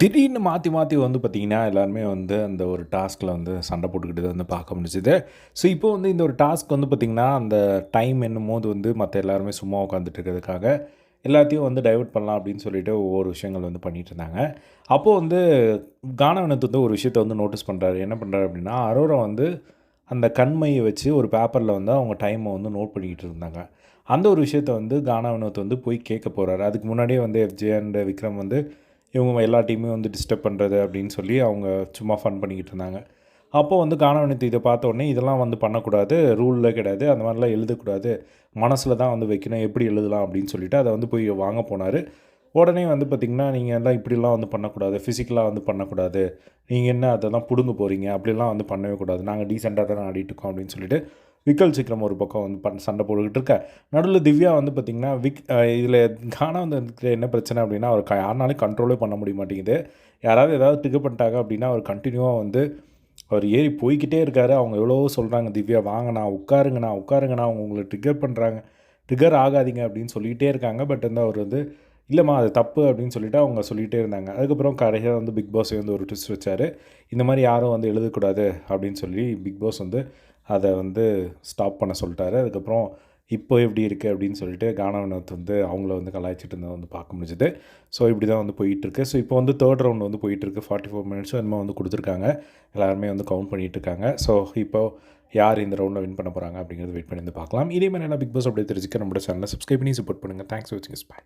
திடீர்னு மாற்றி மாற்றி வந்து பார்த்திங்கன்னா எல்லாருமே வந்து அந்த ஒரு டாஸ்கில் வந்து சண்டை போட்டுக்கிட்டு வந்து பார்க்க முடிஞ்சுது. ஸோ இப்போ வந்து இந்த ஒரு டாஸ்க் வந்து பார்த்திங்கன்னா அந்த டைம் என்னும் போது வந்து மற்ற எல்லாருமே சும்மா உட்காந்துட்டு இருக்கிறதுக்காக எல்லாத்தையும் வந்து டைவெர்ட் பண்ணலாம் அப்படின்னு சொல்லிட்டு ஒவ்வொரு விஷயங்கள் வந்து பண்ணிகிட்டு இருந்தாங்க. அப்போது வந்து கானவனத்து வந்து ஒரு விஷயத்தை வந்து நோட்டீஸ் பண்ணுறாரு என்ன பண்ணுறாரு அப்படின்னா அரோரா வந்து அந்த கண்மையை வச்சு ஒரு பேப்பரில் வந்து அவங்க டைமை வந்து நோட் பண்ணிக்கிட்டு இருந்தாங்க. அந்த ஒரு விஷயத்த வந்து கானா வினோத் வந்து போய் கேட்க போகிறாரு அதுக்கு முன்னாடியே வந்து எஃப்ஜே அண்ட் விக்ரம் வந்து இவங்க எல்லா டீமும் வந்து டிஸ்டர்ப் பண்ணுறது அப்படின்னு சொல்லி அவங்க சும்மா ஃபன் பண்ணிக்கிட்டு இருந்தாங்க. அப்போது வந்து காணவனத்து இதை பார்த்த உடனே இதெல்லாம் வந்து பண்ணக்கூடாது ரூலில் கிடையாது அந்த மாதிரிலாம் எழுதக்கூடாது மனசில் தான் வந்து வைக்கணும் எப்படி எழுதலாம் அப்படின்னு சொல்லிட்டு அதை வந்து போய் வாங்க போனார். உடனே வந்து பார்த்திங்கன்னா நீங்கள் எல்லாம் இப்படிலாம் வந்து பண்ணக்கூடாது ஃபிசிக்கலாக வந்து பண்ணக்கூடாது நீங்கள் என்ன அதெல்லாம் பிடுங்க போகிறீங்க அப்படிலாம் வந்து பண்ணவே கூடாது நாங்கள் டீசெண்டாக தான் ஆடிட்டுருக்கோம் அப்படின்னு சொல்லிட்டு விக்கல் சிக்ரம் ஒரு பக்கம் வந்து பண் சண்டை போட்டுக்கிட்டு இருக்க. நடுவில் திவ்யா வந்து பார்த்திங்கன்னா விக் இதில் கானா வந்து என்ன பிரச்சனை அப்படின்னா அவர் யாருனாலும் கண்ட்ரோலே பண்ண முடிய மாட்டேங்குது. யாராவது ஏதாவது ட்ரிகர் பண்ணிட்டாங்க அப்படின்னா அவர் கண்டினியூவாக வந்து அவர் ஏறி போய்கிட்டே இருக்காரு. அவங்க எவ்வளவோ சொல்கிறாங்க திவ்யா வாங்கண்ணா உட்காருங்கண்ணா உட்காருங்கண்ணா அவங்க உங்களை ட்ரிகர் பண்ணுறாங்க ட்ரிகர் ஆகாதீங்க அப்படின்னு சொல்லிகிட்டே இருக்காங்க. பட் வந்து அவர் வந்து இல்லைம்மா அது தப்பு அப்படின்னு சொல்லிட்டு அவங்க சொல்லிகிட்டே இருந்தாங்க. அதுக்கப்புறம் கடைசியாக வந்து பிக் பாஸ் வந்து ஒரு ட்விஸ்ட் வச்சார். இந்த மாதிரி யாரும் வந்து எழுதக்கூடாது அப்படின்னு சொல்லி பிக் பாஸ் வந்து அதை வந்து ஸ்டாப் பண்ண சொல்லிட்டாரு. அதுக்கப்புறம் இப்போ எப்படி இருக்குது அப்படின்னு சொல்லிட்டு கானவனத் வந்து அவங்கள வந்து கலாய்ச்சிட்டு இருந்ததை வந்து பார்க்க முடிஞ்சுது. ஸோ இப்படி தான் வந்து போயிட்டுருக்கு. ஸோ இப்போ வந்து தேர்ட் ரவுண்ட் வந்து போயிட்டுருக்கு. ஃபார்ட்டி ஃபோர் மினிட்ஸும் என்னமோ வந்து கொடுத்துருக்காங்க. எல்லாருமே வந்து கவுண்ட் பண்ணிகிட்டு இருக்காங்க. ஸோ இப்போ யார் இந்த ரவுண்டில் வின் பண்ண போகிறாங்க அப்படிங்கிறது வெயிட் பண்ணி வந்து பார்க்கலாம். இதே மாதிரி எல்லாம் பிக் பாஸ் அப்படியே தெரிஞ்சுக்க நம்மளோட சேனலை சப்ஸ்கிரைப் பண்ணி சப்போர்ட் பண்ணுங்கள் தேங்க்ஸ் ஃபார் வாட்சிங் பாய்